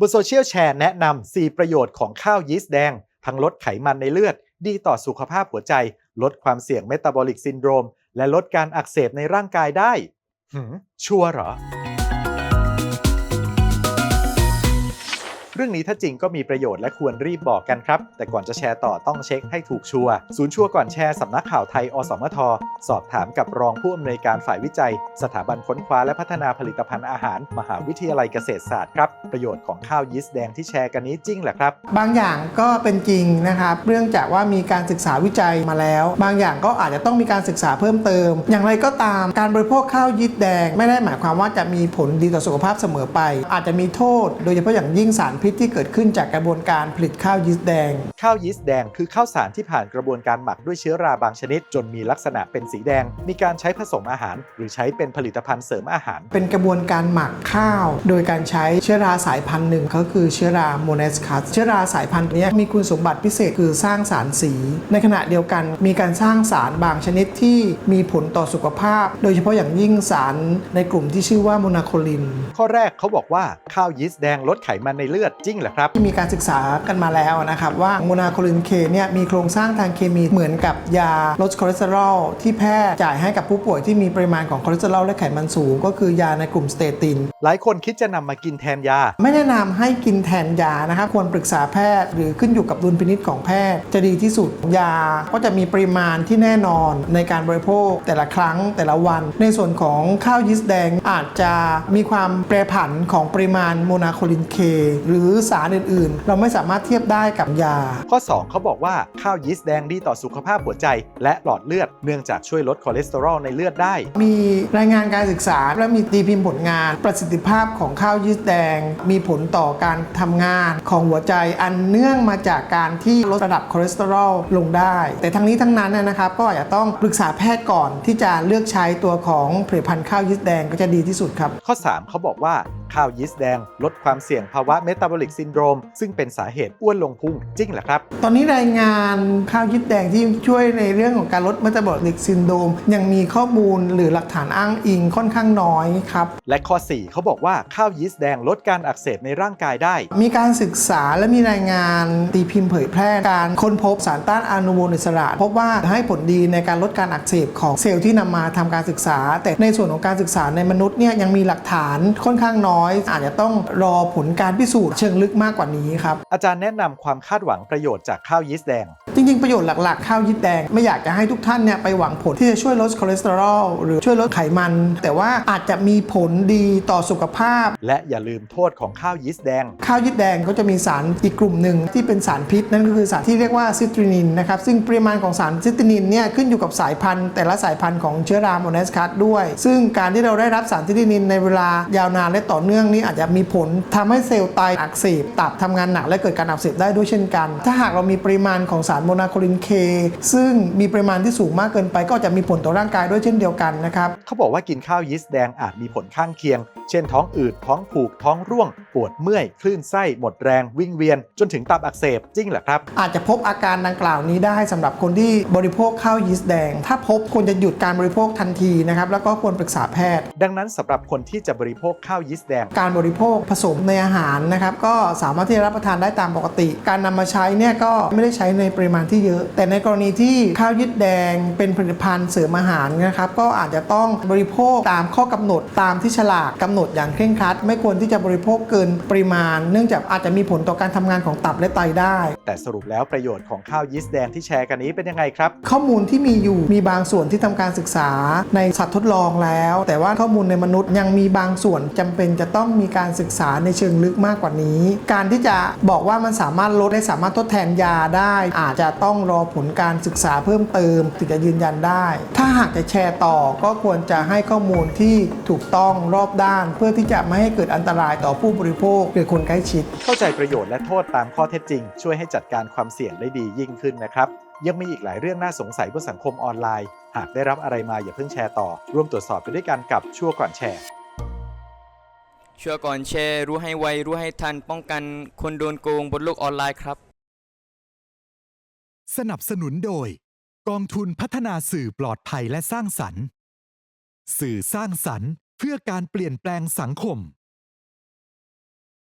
บนโซเชียลแชร์แนะนำ 4 ประโยชน์ของข้าวยีสต์แดง ทั้งลดไขมันในเลือด ดีต่อสุขภาพหัวใจ ลดความเสี่ยงเมตาบอลิกซินโดรม และลดการอักเสบในร่างกายได้หืมชัวร์เหรอ เรื่องนี้ถ้าจริงก็มีประโยชน์และควรรีบบอกกันครับ แต่ก่อนจะแชร์ต่อต้องเช็คให้ถูกชัวร์ศูนย์ชัวร์ก่อนแชร์สำนักข่าวไทย อสมท สอบถามกับรองผู้อำนวยการฝ่ายวิจัย สถาบันค้นคว้าและพัฒนาผลิตภัณฑ์อาหาร มหาวิทยาลัยเกษตรศาสตร์ครับ ประโยชน์ของข้าวยีสต์แดงที่แชร์กันนี้จริงเหรอครับ บางอย่างก็เป็นจริงนะครับ เรื่องจากว่ามีการศึกษาวิจัยมาแล้ว บางอย่างก็อาจจะต้องมีการศึกษาเพิ่มเติม อย่างไรก็ตาม การบริโภคข้าวยีสต์แดง ไม่ได้หมายความว่าจะมีผลดีต่อสุขภาพเสมอไป อาจจะมีโทษ โดยเฉพาะอย่างยิ่งสารพิษที่เกิดขึ้นจากกระบวนการผลิตข้าวยีสต์แดง ข้าวยีสต์แดงคือข้าวสารที่ผ่านกระบวนการหมักด้วยเชื้อราบางชนิด จนมีลักษณะเป็นสีแดง มีการใช้ผสมอาหาร หรือใช้เป็นผลิตภัณฑ์เสริมอาหาร เป็นกระบวนการหมักข้าว โดยการใช้เชื้อราสายพันธุ์หนึ่งก็คือเชื้อราโมเนสคัสเชื้อราสายพันธุ์นี้มีคุณสมบัติพิเศษคือสร้างสารสี ในขณะเดียวกันมีการสร้างสารบางชนิดที่มีผลต่อสุขภาพ โดยเฉพาะอย่างยิ่งสารในกลุ่มที่ชื่อว่าโมนาโคลิน ข้อแรกเขาบอกว่าข้าวยีสต์แดงลดไขมันในเลือดจริงเหรอครับที่มีการศึกษากันมาแล้วนะครับ ว่าโมนาโคลินเคเนี่ยมีโครงสร้างทางเคมีเหมือนกับยาลดคอเลสเตอรอลที่แพทย์จ่ายให้กับผู้ป่วยที่มีปริมาณของคอเลสเตอรอลและไขมันสูง ก็คือยาในกลุ่มสเตติน หลายคนคิดจะนำมากินแทนยา ไม่แนะนำให้กินแทนยานะครับควรปรึกษาแพทย์ หรือขึ้นอยู่กับดุลพินิจของแพทย์ จะดีที่สุดยาก็จะมีปริมาณที่แน่นอนในการบริโภคแต่ละครั้งแต่ละวัน ในส่วนของข้าวยีสต์แดงอาจจะมีความแปรผันของปริมาณโมนาโคลินเคหรือสารอื่นๆ เราไม่สามารถเทียบได้กับยา ข้อ 2 เขาบอกว่าข้าวยีสต์แดงดีต่อสุขภาพหัวใจ และหลอดเลือดเนื่องจากช่วยลดคอเลสเตอรอลในเลือดได้ มีรายงานการศึกษาและมีตีพิมพ์ผลงาน ประสิทธิภาพของข้าวยีสต์แดง มีผลต่อการทำงานของหัวใจอันเนื่องมาจากการที่ลดระดับคอเลสเตอรอลลงได้ แต่ทั้งนี้ทั้งนั้นเนยนะครับก็อาจจะต้องปรึกษาแพทย์ก่อนที่จะเลือกใช้ตัวของผลิตภัณฑ์ข้าวยีสต์แดงก็จะดีที่สุดครับ ข้อ 3 เขาบอกว่า ข้าวยีสต์แดง ลดความเสี่ยงภาวะเมตาบอลิกซินโดรม ซึ่งเป็นสาเหตุอ้วนลงพุงจริงเหรอครับ ตอนนี้รายงานข้าวยีสต์แดงที่ช่วยในเรื่องของการลดเมตาบอลิกซินโดรมยังมีข้อมูลหรือหลักฐานอ้างอิงค่อนข้างน้อยครับและข้อ 4 เขาบอกว่าข้าวยีสต์แดงลดการอักเสบในร่างกายได้ มีการศึกษาและมีรายงานตีพิมพ์เผยแพร่การค้นพบสารต้านอนุมูลอิสระ พบว่าให้ผลดีในการลดการอักเสบของเซลล์ที่นำมาทำการศึกษา แต่ในส่วนของการศึกษาในมนุษย์เนี่ยยังมีหลักฐานค่อนข้างน้อยอาจจะต้องรอผลการพิสูจน์เชิงลึกมากกว่านี้ครับ อาจารย์แนะนำความคาดหวังประโยชน์จากข้าวยีสต์แดง จริง ๆ ประโยชน์หลักๆ ข้าวยีสต์แดง ไม่อยากจะให้ทุกท่านเนี่ยไปหวังผลที่จะช่วยลดคอเลสเตอรอลหรือช่วยลดไขมัน แต่ว่าอาจจะมีผลดีต่อสุขภาพ และอย่าลืมโทษของข้าวยีสต์แดง ข้าวยีสต์แดงก็จะมีสารอีกกลุ่มหนึ่งที่เป็นสารพิษ นั่นก็คือสารที่เรียกว่าซิตรินินนะครับซึ่งปริมาณของสารซิตรินินเนี่ยขึ้นอยู่กับสายพันธุ์ แต่ละสายพันธุ์ของเชื้อราโมเนสคัสด้วย ซึ่งการที่เราได้รับสารซิตรินินในเวลายาวนานและต่อเนื่องนี่อาจจะมีผลทำให้เซลล์ไตอักเสบตับทำงานหนักและเกิดการอักเสบได้ด้วยเช่นกัน ถ้าหากเรามีปริมาณของสารโมนาโคลินเคซึ่งมีปริมาณที่สูงมากเกินไปก็จะมีผลต่อร่างกายด้วยเช่นเดียวกันนะครับเขาบอกว่ากินข้าวยีสต์แดงอาจมีผลข้างเคียง เช่นท้องอืดท้องผูกท้องร่วง ปวดเมื่อย คลื่นไส้ หมดแรง วิ่งเวียน จนถึงตับอักเสบจริงเหรอครับ อาจจะพบอาการดังกล่าวนี้ได้สำหรับคนที่บริโภคข้าวยีสต์แดง ถ้าพบควรจะหยุดการบริโภคทันทีนะครับแล้วก็ควรปรึกษาแพทย์ ดังนั้นสำหรับคนที่จะบริโภคข้าวยีสต์แดงการบริโภคผสมในอาหารนะครับก็สามารถที่จะรับประทานได้ตามปกติ การนำมาใช้เนี่ยก็ไม่ได้ใช้ในปริมาณที่เยอะ แต่ในกรณีที่ข้าวยีสต์แดงเป็นผลิตภัณฑ์เสริมอาหารนะครับก็อาจจะต้องบริโภคตามข้อกำหนดตามที่ฉลากกำหนดอย่างเคร่งครัด ไม่ควรที่จะบริโภคเกินปริมาณ เนื่องจากอาจจะมีผลต่อการทำงานของตับและไตได้ แต่สรุปแล้วประโยชน์ของข้าวยีสต์แดงที่แชร์กันนี้เป็นยังไงครับ ข้อมูลที่มีอยู่มีบางส่วนที่ทำการศึกษาในสัตว์ทดลองแล้ว แต่ว่าข้อมูลในมนุษย์ยังมีบางส่วนจำเป็นจะต้องมีการศึกษาในเชิงลึกมากกว่านี้ การที่จะบอกว่ามันสามารถลดได้สามารถทดแทนยาได้ อาจจะต้องรอผลการศึกษาเพิ่มเติมถึงจะยืนยันได้ ถ้าหากจะแชร์ต่อก็ควรจะให้ข้อมูลที่ถูกต้องรอบด้าน เพื่อที่จะไม่ให้เกิดอันตรายต่อผู้บริโภคหรือคนใกล้ชิด เข้าใจประโยชน์และโทษตามข้อเท็จจริง ช่วยให้จัดการความเสี่ยงได้ดียิ่งขึ้นนะครับยังมีอีกหลายเรื่องน่าสงสัยบนสังคมออนไลน์ หากได้รับอะไรมาอย่าเพิ่งแชร์ต่อ ร่วมตรวจสอบไปด้วยกันกับชั่วก่อนแชร์ ช่วยก่อนแชร์รู้ให้ไว รู้ให้ทัน ป้องกันคนโดนโกงบนโลกออนไลน์ครับ สนับสนุนโดย กองทุนพัฒนาสื่อปลอดภัยและสร้างสรรค์ สื่อสร้างสรรค์เพื่อการเปลี่ยนแปลงสังคม